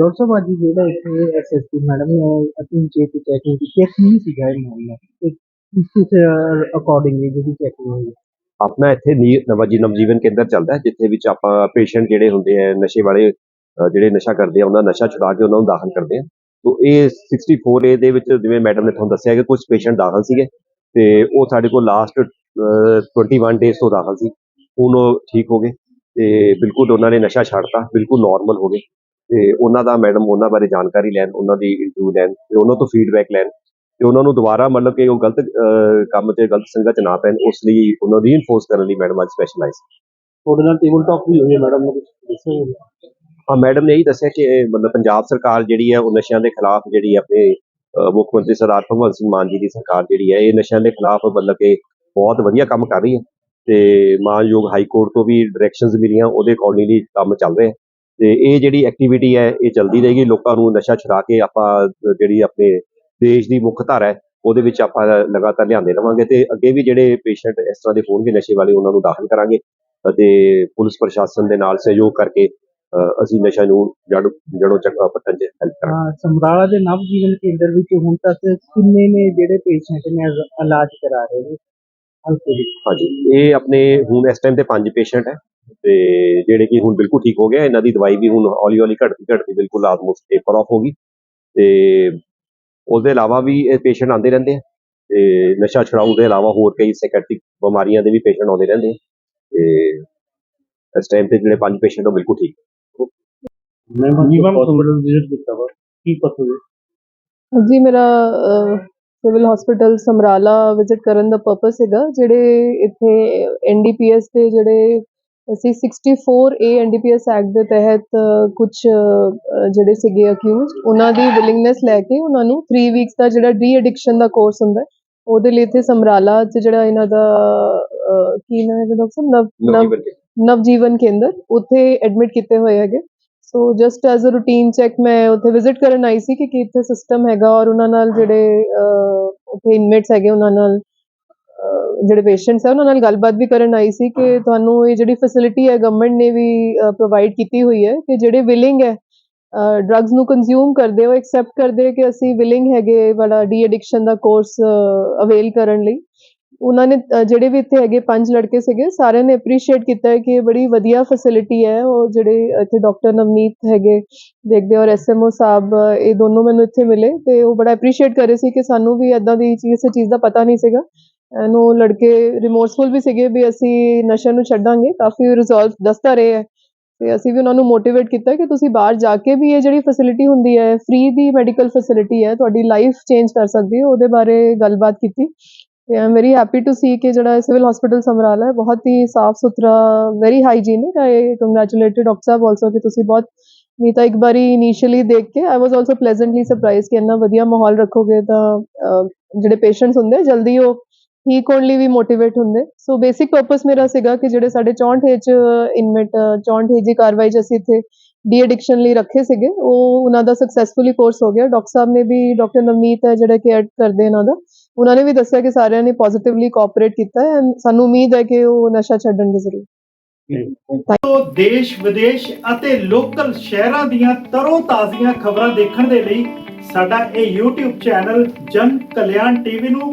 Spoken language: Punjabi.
દોઢસો બાજી જોડાય છે એસએસપી મેડમ ને અતિન ચેતી ટેકનિક કેસ નહીં સિખાય મોહમ્મદ ਅਕੋਰਡਿੰਗਲੀ ਜਿਹੜੀ ਚੈਕਿੰਗ ਹੋਈ ਆਪਣਾ ਇੱਥੇ ਨੀ- ਨਵਾਜੀ ਨਵਜੀਵਨ ਕੇਂਦਰ ਚੱਲਦਾ ਹੈ ਜਿੱਥੇ ਵਿੱਚ ਆਪਾਂ ਪੇਸ਼ੈਂਟ ਜਿਹੜੇ ਹੁੰਦੇ ਆ ਨਸ਼ੇ ਵਾਲੇ ਅ, ਜਿਹੜੇ ਨਸ਼ਾ ਕਰਦੇ ਆ ਉਹਨਾਂ ਦਾ ਨਸ਼ਾ ਛੁਡਾ ਕੇ ਉਹਨਾਂ ਨੂੰ ਦਾਖਲ ਕਰਦੇ ਆ। ਤੋਂ ਇਹ 64 ਦੇ ਵਿੱਚ ਜਿਵੇਂ ਮੈਡਮ ਨੇ ਤੁਹਾਨੂੰ ਦੱਸਿਆ ਕਿ ਕੁਝ ਪੇਸ਼ੈਂਟ ਦਾਖਲ ਸੀਗੇ ਤੇ ਉਹ ਸਾਡੇ ਕੋਲ ਲਾਸਟ 21 ਡੇਜ਼ ਤੋਂ ਦਾਖਲ ਸੀ। ਹੁਣ ਉਹ ਠੀਕ ਹੋ ਗਏ ਤੇ ਬਿਲਕੁਲ ਉਹਨਾਂ ਨੇ ਨਸ਼ਾ ਛੱਡਤਾ ਬਿਲਕੁਲ ਨਾਰਮਲ ਹੋ ਗਏ। ਤੇ ਉਹਨਾਂ ਦਾ ਮੈਡਮ ਉਹਨਾਂ ਬਾਰੇ ਜਾਣਕਾਰੀ ਲੈਣ ਉਹਨਾਂ ਦੀ ਇੰਟਰਵਿਊ ਲੈਣ ਤੇ ਉਹਨਾਂ ਤੋਂ ਫੀਡਬੈਕ ਲੈਣ। ਤੇ ਉਹਨਾਂ ਨੂੰ ਦੁਬਾਰਾ ਮਤਲਬ ਕਿ ਉਹ ਗਲਤ ਕੰਮ ਤੇ ਗਲਤ ਸੰਗਤ ਚ ਨਾ ਪੈਣ ਉਸ ਲਈ ਉਹਨਾਂ ਨੂੰ ਰੀਇਨਫੋਰਸ ਕਰਨ ਲਈ ਮੈਡਮ ਅੱਜ ਸਪੈਸ਼ਲ ਆਈ ਸੀ। ਤੁਹਾਡੇ ਨਾਲ ਟੇਬਲ ਟਾਕ ਵੀ ਹੋਈ ਹੈ ਮੈਡਮ ਨੇ ਕੁਝ ਦੱਸਿਆ ਹਾਂ ਮੈਡਮ ਨੇ ਇਹੀ ਦੱਸਿਆ ਕਿ ਮਤਲਬ ਪੰਜਾਬ ਸਰਕਾਰ ਜਿਹੜੀ ਹੈ ਉਹ ਨਸ਼ਿਆਂ ਦੇ ਖਿਲਾਫ ਜਿਹੜੀ ਆਪਣੇ ਮੁੱਖ ਮੰਤਰੀ ਸਰਦਾਰ ਭਗਵੰਤ ਸਿੰਘ ਮਾਨ ਜੀ ਦੀ ਸਰਕਾਰ ਜਿਹੜੀ ਹੈ ਇਹ ਨਸ਼ਿਆਂ ਦੇ ਖਿਲਾਫ ਮਤਲਬ ਕਿ ਬਹੁਤ ਵਧੀਆ ਕੰਮ ਕਰ ਰਹੀ ਹੈ। ਤੇ ਮਾਨਯੋਗ ਹਾਈ ਕੋਰਟ ਤੋਂ ਵੀ ਡਾਇਰੈਕਸ਼ਨਸ ਮਿਲੀਆਂ ਉਹਦੇ ਅਕੋਰਡਿੰਗਲੀ ਕੰਮ ਚੱਲ ਰਿਹਾ ਤੇ ਇਹ ਜਿਹੜੀ ਐਕਟੀਵਿਟੀ ਹੈ ਇਹ ਚੱਲਦੀ ਰਹੇਗੀ। ਲੋਕਾਂ ਨੂੰ ਨਸ਼ਾ ਛੁਡਾ ਕੇ ਆਪਾਂ ਜਿਹੜੀ ਆਪਣੇ ਦੇਸ਼ ਦੀ ਮੁੱਖ ਧਾਰਾ ਹੈ ਉਹਦੇ ਵਿੱਚ ਆਪਾਂ ਲਗਾਤਾਰ ਲਿਆਂਦੇ ਰਵਾਂਗੇ ਤੇ ਅੱਗੇ ਵੀ ਜਿਹੜੇ ਪੇਸ਼ੈਂਟ ਇਸ ਤਰ੍ਹਾਂ ਦੇ ਹੋਣਗੇ ਨਸ਼ੇ ਵਾਲੇ ਉਹਨਾਂ ਨੂੰ ਦਾਖਲ ਕਰਾਂਗੇ ਅਤੇ ਪੁਲਿਸ ਪ੍ਰਸ਼ਾਸਨ ਦੇ ਨਾਲ ਸਹਿਯੋਗ ਕਰਕੇ ਅਸੀਂ ਨਸ਼ਾ ਨੂੰ ਜੜ ਜੜੋਂ ਚੱਕ ਪੱਟਣ 'ਚ ਹੈਲਪ ਕਰਾਂਗੇ। ਹਾਂ ਸਮਰਾਲਾ ਦੇ ਨਵ ਜੀਵਨ ਕੇਂਦਰ ਵਿੱਚ ਹੁਣ ਤੱਕ ਕਿੰਨੇ ਨੇ ਜਿਹੜੇ ਪੇਸ਼ੈਂਟ ਨੇ ਇਲਾ- ਇਲਾਜ ਕਰਾ ਰਹੇ ਨੇ? ਹਲਕੇ ਵਿੱਚ। ਹਾਂਜੀ ਇਹ ਆਪਣੇ ਹੁਣ ਇਸ ਟਾਈਮ ਤੇ ਪੰਜ ਪੇਸ਼ੈਂਟ ਹੈ ਤੇ ਜਿਹੜੇ ਕਿ ਹੁਣ ਬਿਲਕੁਲ ਠੀਕ ਹੋ ਗਏ ਇਹਨਾਂ ਦੀ ਦਵਾਈ ਵੀ ਹੁਣ ਹੌਲੀ ਹੌਲੀ ਘਟਦੀ ਘਟਦੀ ਬਿਲਕੁਲ ਆਲਮੋਸਟ ਟੇਪਰ ਆਫ ਹੋ ਗਈ ਤੇ ਉਹਦੇ ਇਲਾਵਾ ਵੀ ਇਹ ਪੇਸ਼ੈਂਟ ਆਉਂਦੇ ਰਹਿੰਦੇ ਆ ਤੇ ਨਸ਼ਾ ਛੁਡਾਊ ਦੇ ਇਲਾਵਾ ਹੋਰ ਕਈ ਸਾਈਕੈਟ੍ਰਿਕ ਬਿਮਾਰੀਆਂ ਦੇ ਵੀ ਪੇਸ਼ੈਂਟ ਆਉਂਦੇ ਰਹਿੰਦੇ ਆ ਤੇ ਇਸ ਟਾਈਮ ਤੇ ਜਿਹੜੇ ਪੰਜ ਪੇਸ਼ੈਂਟ ਉਹ ਬਿਲਕੁਲ ਠੀਕ ਮੈਂ ਜੀ ਮੈਂ ਹਸਪੀਟਲ ਵਿਜ਼ਿਟ ਕੀਤਾ ਵਾ? ਕੀ ਪਤਾ ਜੀ? ਜੀ ਮੇਰਾ ਸਿਵਲ ਹਸਪੀਟਲ ਸਮਰਾਲਾ ਵਿਜ਼ਿਟ ਕਰਨ ਦਾ ਪਰਪਸ ਹੈਗਾ ਜਿਹੜੇ ਇੱਥੇ ਐਨਡੀਪੀਐਸ ਦੇ ਜਿਹੜੇ ਅਸੀਂ 64 ਏ ਐਨਡੀਪੀਐਸ ਐਕਟ ਦੇ ਤਹਿਤ ਕੁਝ ਜਿਹੜੇ ਸੀਗੇ ਅਕਿਊਜ਼ਡ ਉਹਨਾਂ ਦੀ ਵਿਲਿੰਗਨੈਸ ਲੈ ਕੇ ਉਹਨਾਂ ਨੂੰ 3 ਵੀਕਸ ਦਾ ਜਿਹੜਾ ਡੀ ਐਡਿਕਸ਼ਨ ਦਾ ਕੋਰਸ ਹੁੰਦਾ ਉਹਦੇ ਲਈ ਇੱਥੇ ਸਮਰਾਲਾ 'ਚ ਜਿਹੜਾ ਇਹਨਾਂ ਦਾ ਕੀ ਨਾਮ ਹੈ ਡਾਕਟਰ ਨਵ ਨਵ ਨਵਜੀਵਨ ਨਵਜੀਵਨ ਕੇਂਦਰ ਉੱਥੇ ਐਡਮਿਟ ਕੀਤੇ ਹੋਏ ਹੈਗੇ। So just as a routine check ਮੈਂ ਉੱਥੇ ਵਿਜ਼ਿਟ ਕਰਨ ਆਈ ਸੀ ਕਿ ਕੀ ਇੱਥੇ ਸਿਸਟਮ ਹੈਗਾ ਔਰ ਉਹਨਾਂ ਨਾਲ ਜਿਹੜੇ ਉੱਥੇ ਇਨਮੇਟਸ ਹੈਗੇ ਉਹਨਾਂ ਨਾਲ ਜਿਹੜੇ ਪੇਸ਼ੈਂਟਸ ਹੈ ਉਹਨਾਂ ਨਾਲ ਗੱਲਬਾਤ ਵੀ ਕਰਨ ਆਈ ਸੀ ਕਿ ਤੁਹਾਨੂੰ ਇਹ ਜਿਹੜੀ ਫੈਸਿਲਿਟੀ ਹੈ ਗਵਰਨਮੈਂਟ ਨੇ ਵੀ ਪ੍ਰੋਵਾਈਡ ਕੀਤੀ ਹੋਈ ਹੈ ਕਿ ਜਿਹੜੇ ਵਿਲਿੰਗ ਹੈ ਡਰੱਗਸ ਨੂੰ ਕੰਜ਼ਿਊਮ ਕਰਦੇ ਹੋ ਐਕਸੈਪਟ ਕਰਦੇ ਕਿ ਅਸੀਂ ਵਿਲਿੰਗ ਹੈਗੇ ਵਾਲਾ ਡੀ ਐਡਿਕਸ਼ਨ ਦਾ ਕੋਰਸ ਅਵੇਲ ਕਰਨ ਲਈ। ਉਹਨਾਂ ਨੇ ਜਿਹੜੇ ਵੀ ਇੱਥੇ ਹੈਗੇ ਪੰਜ ਲੜਕੇ ਸੀਗੇ ਸਾਰਿਆਂ ਨੇ ਐਪਰੀਸ਼ੀਏਟ ਕੀਤਾ ਹੈ ਕਿ ਇਹ ਬੜੀ ਵਧੀਆ ਫੈਸਿਲਿਟੀ ਹੈ। ਉਹ ਜਿਹੜੇ ਇੱਥੇ ਡਾਕਟਰ ਨਵਨੀਤ ਹੈਗੇ ਦੇਖਦੇ ਔਰ ਐਸਐਮਓ ਸਾਹਿਬ ਇਹ ਦੋਨੋਂ ਮੈਨੂੰ ਇੱਥੇ ਮਿਲੇ ਤੇ ਉਹ ਬੜਾ ਐਪਰੀਸ਼ੀਏਟ ਕਰ ਰਹੇ ਸੀ ਕਿ ਸਾਨੂੰ ਵੀ ਇਦਾਂ ਦੀ ਚੀਜ਼ ਚੀਜ਼ ਦਾ ਪਤਾ ਨਹੀਂ ਸੀਗਾ। ਇਹਨੂੰ ਲੜਕੇ ਰਿਮੋਰਸਫੁਲ ਵੀ ਸੀਗੇ ਵੀ ਅਸੀਂ ਨਸ਼ਾ ਨੂੰ ਛੱਡਾਂਗੇ, ਕਾਫੀ ਰਿਜ਼ੋਲਵ ਦੱਸਦਾ ਰਹੇ ਹੈ। ਤੇ ਅਸੀਂ ਵੀ ਉਹਨਾਂ ਨੂੰ ਮੋਟੀਵੇਟ ਕੀਤਾ ਕਿ ਤੁਸੀਂ ਬਾਹਰ ਜਾ ਕੇ ਵੀ ਇਹ ਜਿਹੜੀ ਫੈਸਿਲਿਟੀ ਹੁੰਦੀ ਹੈ ਫ੍ਰੀ ਦੀ ਮੈਡੀਕਲ ਫੈਸਿਲਿਟੀ ਹੈ, ਤੁਹਾਡੀ ਲਾਈਫ ਚੇਂਜ ਕਰ ਸਕਦੀ ਹੈ, ਉਹਦੇ ਬਾਰੇ ਗੱਲਬਾਤ ਕੀਤੀ। ਤੇ I am very happy to see ਕਿ ਜਿਹੜਾ ਸਿਵਲ ਹਸਪੀਟਲ ਸਮਰਾਲਾ ਹੈ, ਬਹੁਤ ਹੀ ਸਾਫ਼ ਸੁਥਰਾ very hygienic I congratulated doctor Sahib also ਕਿ ਤੁਸੀਂ ਬਹੁਤ ਨਹੀਂ ਤਾਂ ਇੱਕ ਵਾਰੀ ਇਨੀਸ਼ੀਅਲੀ ਦੇਖ ਕੇ ਆਈ ਵਾਸ ਆਲਸੋ ਪਲੇਜ਼ੈਂਟਲੀ ਸਰਪ੍ਰਾਈਜ਼ ਕਿ ਇੰਨਾ ਵਧੀਆ ਮਾਹੌਲ ਰੱਖੋਗੇ ਤਾਂ ਜਿਹੜੇ ਪੇਸ਼ੈਂਟਸ ਹੁੰਦੇ ਜਲਦੀ ਉਹ ਠੀਕ ਹੋਣ ਲਈ ਵੀ ਮੋਟੀਵੇਟ ਹੁੰਦੇ। ਸੋ ਬੇਸਿਕ ਪਰਪਸ ਮੇਰਾ ਸੀਗਾ ਕਿ ਜਿਹੜੇ ਸਾਡੇ 64 ਏਜ ਇਨਮੇਟ 64 ਏਜ ਦੀ ਕਾਰਵਾਈ 'ਚ ਇੱਥੇ ਡੀ ਐਡਿਕਸ਼ਨ ਲਈ ਰੱਖੇ ਸੀਗੇ। ਉਹ ਉਹਨਾਂ ਦਾ ਸਕਸੈਸਫੁਲੀ ਕੋਰਸ ਹੋ ਗਿਆ। ਡਾਕਟਰ ਸਾਹਿਬ ਨੇ ਵੀ ਡਾਕਟਰ ਨਵਨੀਤ ਹੈ ਜਿਹੜੇ ਕੇਅਰ ਕਰਦੇ ਇਹਨਾਂ ਦਾ, ਉਹਨਾਂ ਨੇ ਵੀ ਦੱਸਿਆ ਕਿ ਸਾਰਿਆਂ ਨੇ ਪੋਜ਼ਿਟਿਵਲੀ ਕੋਆਪਰੇਟ ਕੀਤਾ ਹੈ ਸਾਨੂੰ ਉਮੀਦ ਹੈ ਕਿ ਉਹ ਨਸ਼ਾ ਛੱਡਣਗੇ ਜ਼ਰੂਰ ਤੋਂ ਦੇਸ਼, ਵਿਦੇਸ਼ ਅਤੇ ਲੋਕਲ ਸ਼ਹਿਰਾਂ ਦੀਆਂ ਤਰੋ ਤਾਜ਼ੀਆਂ ਖਬਰਾਂ ਦੇਖਣ ਦੇ ਲਈ ਸਾਡਾ ਇਹ YouTube ਚੈਨਲ ਜਨ ਕਲਿਆਣ ਟੀਵੀ ਨੂੰ